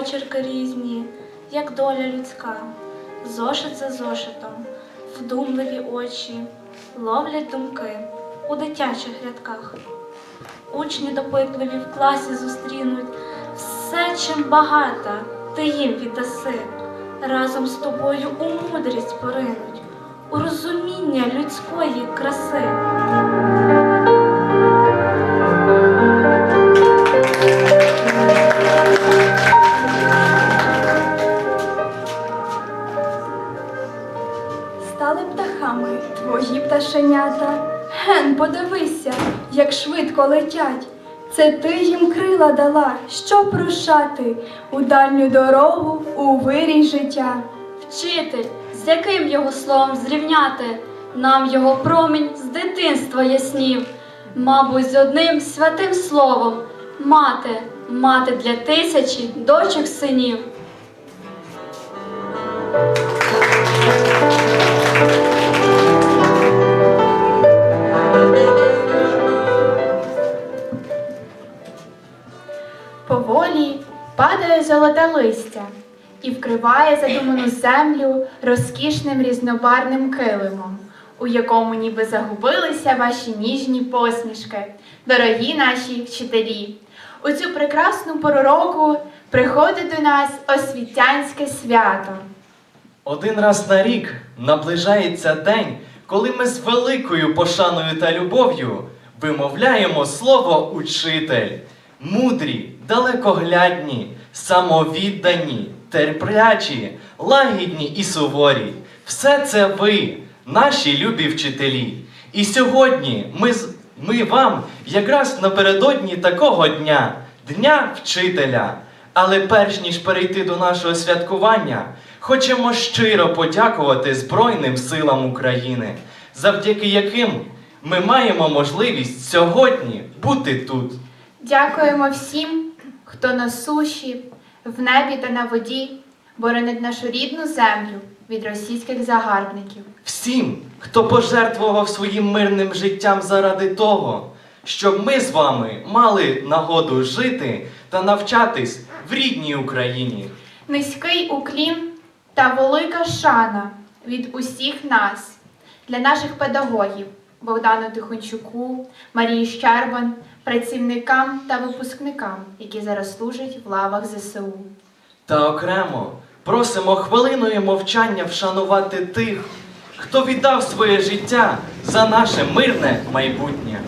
почерки різні, як доля людська, зошит за зошитом, вдумливі очі, ловлять думки у дитячих рядках. Учні допитливі в класі зустрінуть все, чим багата, ти їм віддаси. Разом з тобою у мудрість поринуть, у розуміння людської краси. Це ти їм крила дала, щоб рушати у дальню дорогу, у вирій життя. Вчитель, з яким його словом зрівняти, нам його промінь з дитинства яснів, мабуть, з одним святим словом, мати, мати для тисячі дочок синів. Поволі падає золоте листя і вкриває задуману землю розкішним різнобарним килимом, у якому ніби загубилися ваші ніжні посмішки, дорогі наші вчителі. У цю прекрасну пору року приходить до нас освітянське свято. Один раз на рік наближається день, коли ми з великою пошаною та любов'ю вимовляємо слово учитель. Мудрі, далекоглядні, самовіддані, терплячі, лагідні і суворі. Все це ви, наші любі вчителі. І сьогодні ми, ми вам якраз напередодні такого дня, Дня вчителя. Але перш ніж перейти до нашого святкування, хочемо щиро подякувати Збройним силам України, завдяки яким ми маємо можливість сьогодні бути тут. Дякуємо всім, хто на суші, в небі та на воді боронить нашу рідну землю від російських загарбників. Всім, хто пожертвував своїм мирним життям заради того, щоб ми з вами мали нагоду жити та навчатись в рідній Україні. Низький уклін та велика шана від усіх нас для наших педагогів Богдану Тихончуку, Марії Щербан, працівникам та випускникам, які зараз служать в лавах ЗСУ. Та окремо просимо хвилиною мовчання вшанувати тих, хто віддав своє життя за наше мирне майбутнє.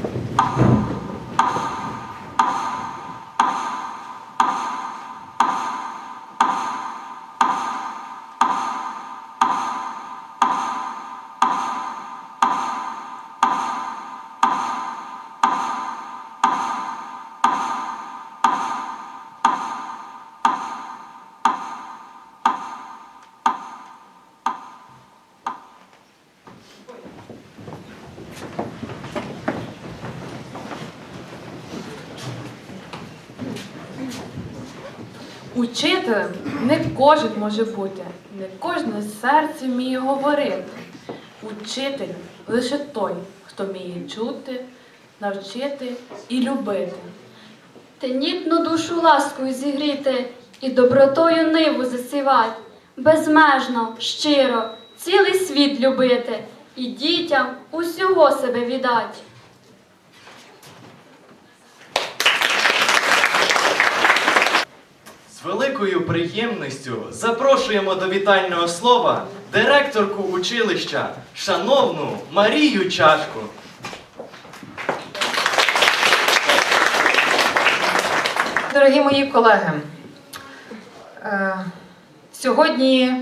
Учителем не кожен може бути, не кожне серце вміє говорити. Учитель лише той, хто вміє чути, навчити і любити. Тенітну душу ласкою зігріти і добротою ниву засівать, безмежно, щиро, цілий світ любити і дітям усього себе віддать. З великою приємністю запрошуємо до вітального слова директорку училища, шановну Марію Чашку. Дорогі мої колеги, е, сьогодні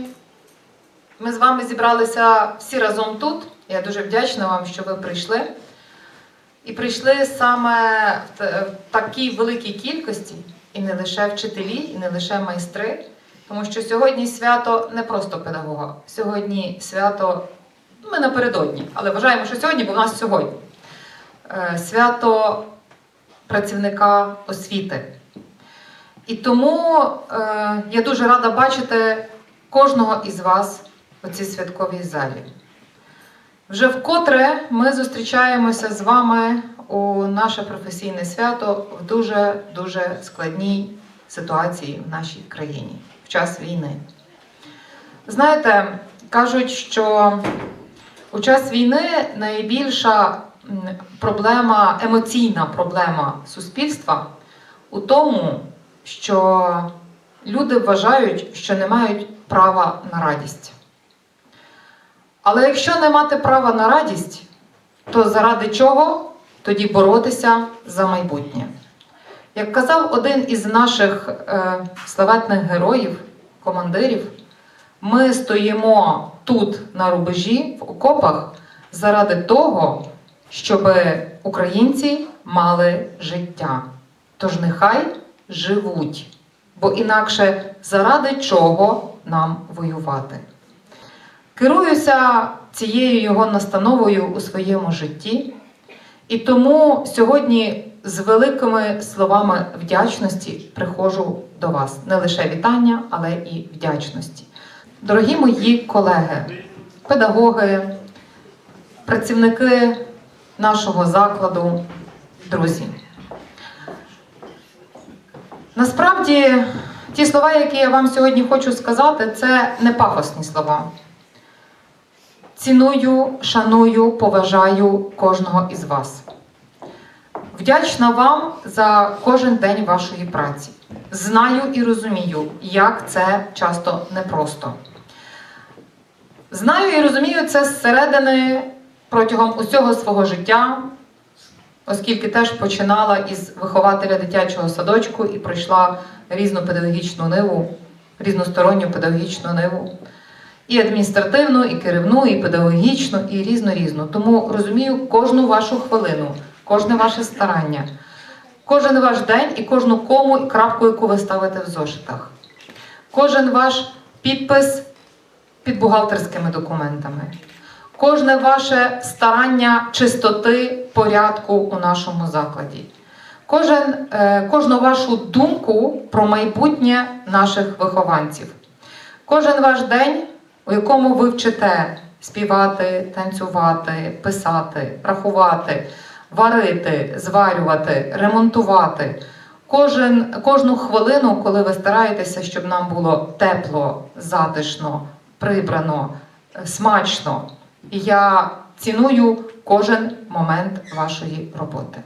ми з вами зібралися всі разом тут. Я дуже вдячна вам, що ви прийшли. І прийшли саме в такій великій кількості, і не лише вчителі, і не лише майстри, тому що сьогодні свято не просто педагога. Сьогодні свято, ми напередодні, але вважаємо, що сьогодні, бо в нас сьогодні. Е, Свято працівника освіти. І тому е, я дуже рада бачити кожного із вас у цій святковій залі. Вже вкотре ми зустрічаємося з вами у наше професійне свято в дуже дуже складній ситуації в нашій країні в час війни. Знаєте, кажуть, що у час війни найбільша проблема, емоційна проблема суспільства у тому, що люди вважають, що не мають права на радість. Але якщо не мати права на радість, то заради чого тоді боротися за майбутнє? Як казав один із наших е, славетних героїв, командирів, ми стоїмо тут на рубежі в окопах заради того, щоб українці мали життя. Тож нехай живуть, бо інакше заради чого нам воювати. Керуюся цією його настановою у своєму житті, і тому сьогодні з великими словами вдячності приходжу до вас. Не лише вітання, але і вдячності. Дорогі мої колеги, педагоги, працівники нашого закладу, друзі. Насправді, ті слова, які я вам сьогодні хочу сказати, це не пафосні слова. Ціную, шаную, поважаю кожного із вас. Вдячна вам за кожен день вашої праці. Знаю і розумію, як це часто непросто. Знаю і розумію це зсередини протягом усього свого життя, оскільки теж починала із вихователя дитячого садочку і пройшла різну педагогічну ниву, різносторонню педагогічну ниву. І адміністративну, і керівну, і педагогічну, і різну різну. Тому розумію кожну вашу хвилину, кожне ваше старання, кожен ваш день і кожну кому і крапку, яку ви ставите в зошитах. Кожен ваш підпис під бухгалтерськими документами. Кожне ваше старання чистоти порядку у нашому закладі. Кожен, е, кожну вашу думку про майбутнє наших вихованців. Кожен ваш день, у якому ви вчите співати, танцювати, писати, рахувати, варити, зварювати, ремонтувати. Кожен, кожну хвилину, коли ви стараєтеся, щоб нам було тепло, затишно, прибрано, е, смачно. І я ціную кожен момент вашої роботи.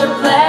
such a pleasure.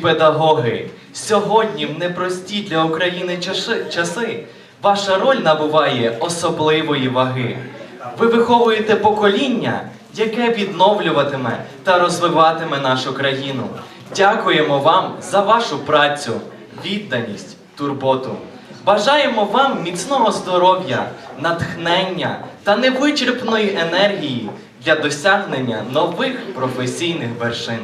Педагоги, сьогодні в непрості для України часи ваша роль набуває особливої ваги. Ви виховуєте покоління, яке відновлюватиме та розвиватиме нашу країну. Дякуємо вам за вашу працю, відданість, турботу. Бажаємо вам міцного здоров'я, натхнення та невичерпної енергії для досягнення нових професійних вершин.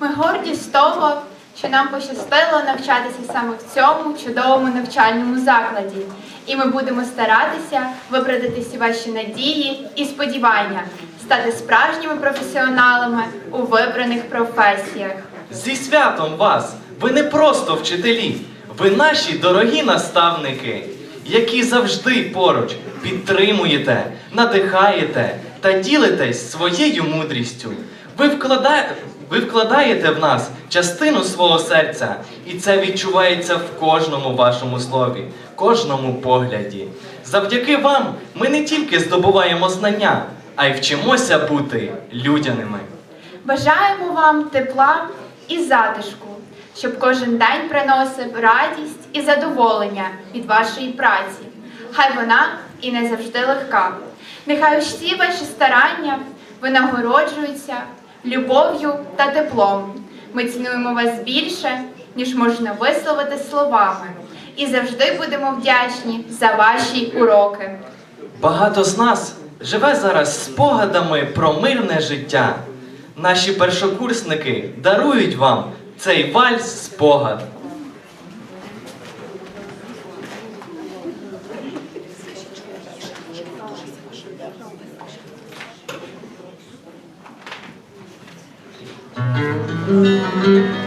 Ми горді з того, що нам пощастило навчатися саме в цьому чудовому навчальному закладі. І ми будемо старатися виправдати всі ваші надії і сподівання, стати справжніми професіоналами у вибраних професіях. Зі святом вас! Ви не просто вчителі, ви наші дорогі наставники, які завжди поруч підтримуєте, надихаєте та ділитесь своєю мудрістю. Ви, вклада... ви вкладаєте в нас частину свого серця, і це відчувається в кожному вашому слові, кожному погляді. Завдяки вам ми не тільки здобуваємо знання, а й вчимося бути людяними. Бажаємо вам тепла і затишку, щоб кожен день приносив радість і задоволення від вашої праці. Хай вона і не завжди легка. Нехай усі ваші старання винагороджуються любов'ю та теплом. Ми цінуємо вас більше, ніж можна висловити словами, і завжди будемо вдячні за ваші уроки. Багато з нас живе зараз спогадами про мирне життя. Наші першокурсники дарують вам цей вальс спогад. Música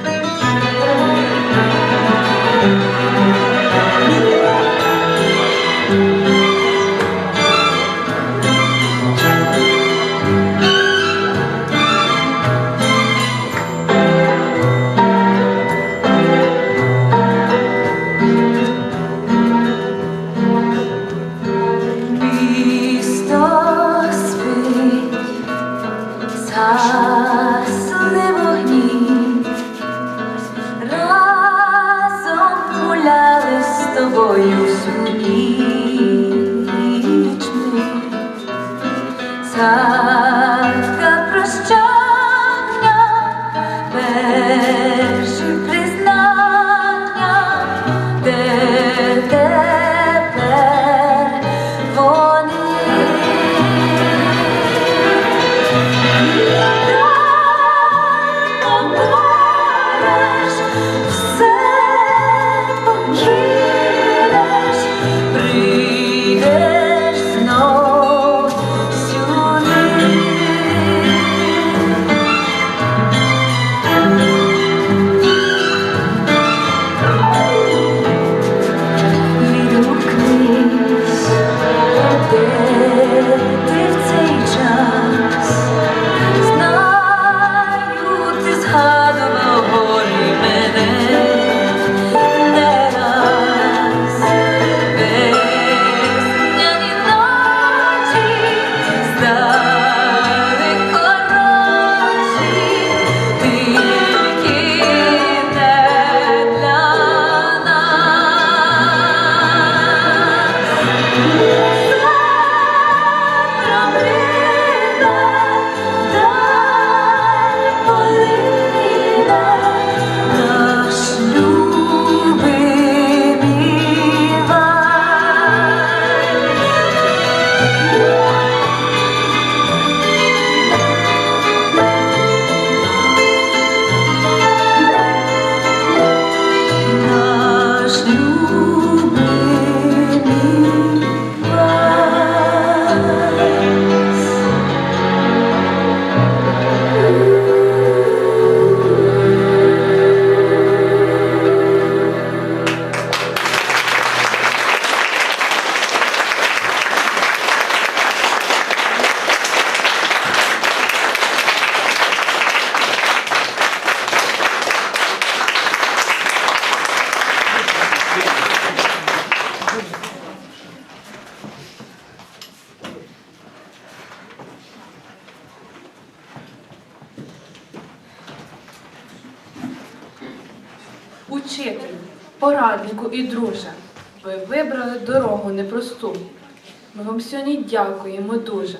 дякуємо дуже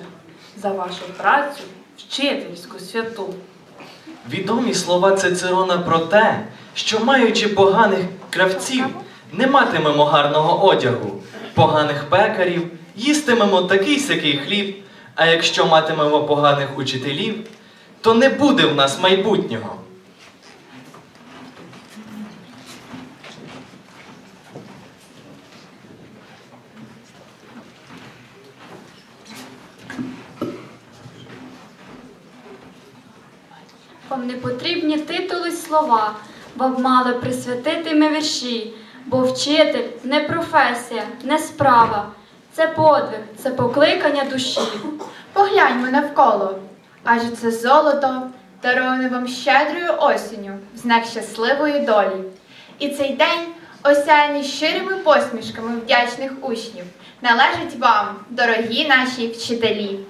за вашу працю вчительську святу. Відомі слова Цицерона про те, що маючи поганих кравців, не матимемо гарного одягу, поганих пекарів, їстимемо такий сякий хліб, а якщо матимемо поганих учителів, то не буде в нас майбутнього. Вам не потрібні слова, вам мали присвятити ми вірші, бо вчитель не професія, не справа. Це подвиг, це покликання душі. Погляньмо навколо, адже це золото дароване вам щедрою осінню в знак щасливої долі. І цей день, осяяний щирими посмішками вдячних учнів, належить вам, дорогі наші вчителі.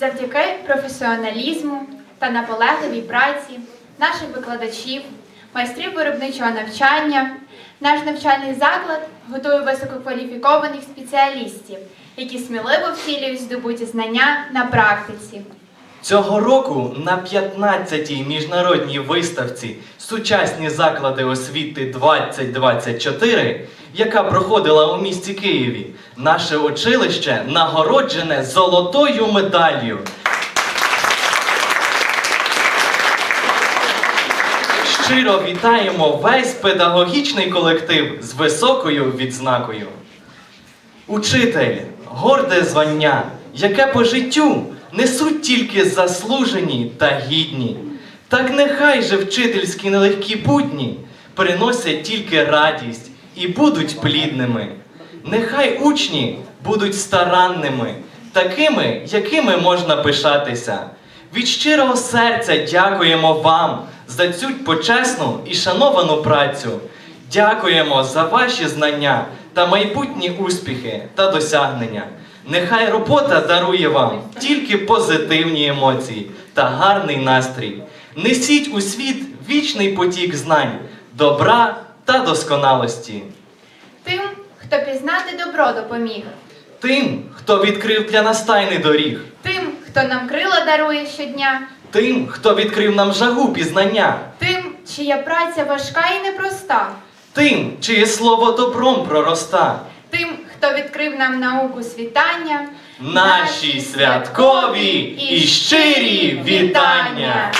Завдяки професіоналізму та наполегливій праці наших викладачів, майстрів виробничого навчання, наш навчальний заклад готує висококваліфікованих спеціалістів, які сміливо втілюють здобуті знання на практиці. Цього року на 15-й міжнародній виставці Сучасні заклади освіти 2024, яка проходила у місті Києві, наше училище нагороджене золотою медаллю. Щиро вітаємо весь педагогічний колектив з високою відзнакою. Учитель горде звання, яке по життю несуть тільки заслужені та гідні. Так нехай же вчительські нелегкі будні приносять тільки радість і будуть плідними. Нехай учні будуть старанними, такими, якими можна пишатися. Від щирого серця дякуємо вам за цю почесну і шановану працю. Дякуємо за ваші знання та майбутні успіхи та досягнення. Нехай робота дарує вам тільки позитивні емоції та гарний настрій. Несіть у світ вічний потік знань, добра та досконалості. Тим, хто пізнати добро допоміг, Тим, хто відкрив для нас тайни доріг, тим, хто нам крила дарує щодня, тим, хто відкрив нам жагу пізнання, тим, чия праця важка і непроста, тим, чиє слово добром пророста. тим, хто відкрив нам науку світання, Наші святкові і щирі вітання!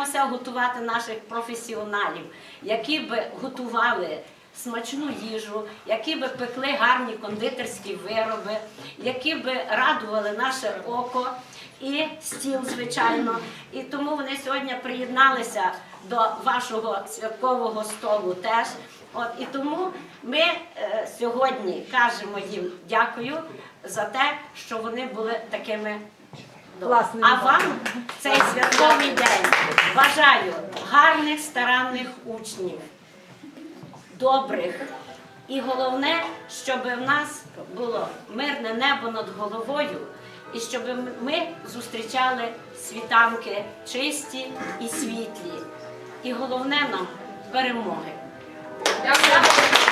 Намагаємося готувати наших професіоналів, які би готували смачну їжу, які би пекли гарні кондитерські вироби, які би радували наше око і стіл, звичайно. І тому вони сьогодні приєдналися до вашого святкового столу теж. От і тому ми е, сьогодні кажемо їм дякую за те, що вони були такими. Добрими. А вам цей святковий день бажаю гарних, старанних учнів, добрих. І головне, щоб в нас було мирне небо над головою, і щоб ми зустрічали світанки чисті і світлі. І головне нам перемоги. Дякую.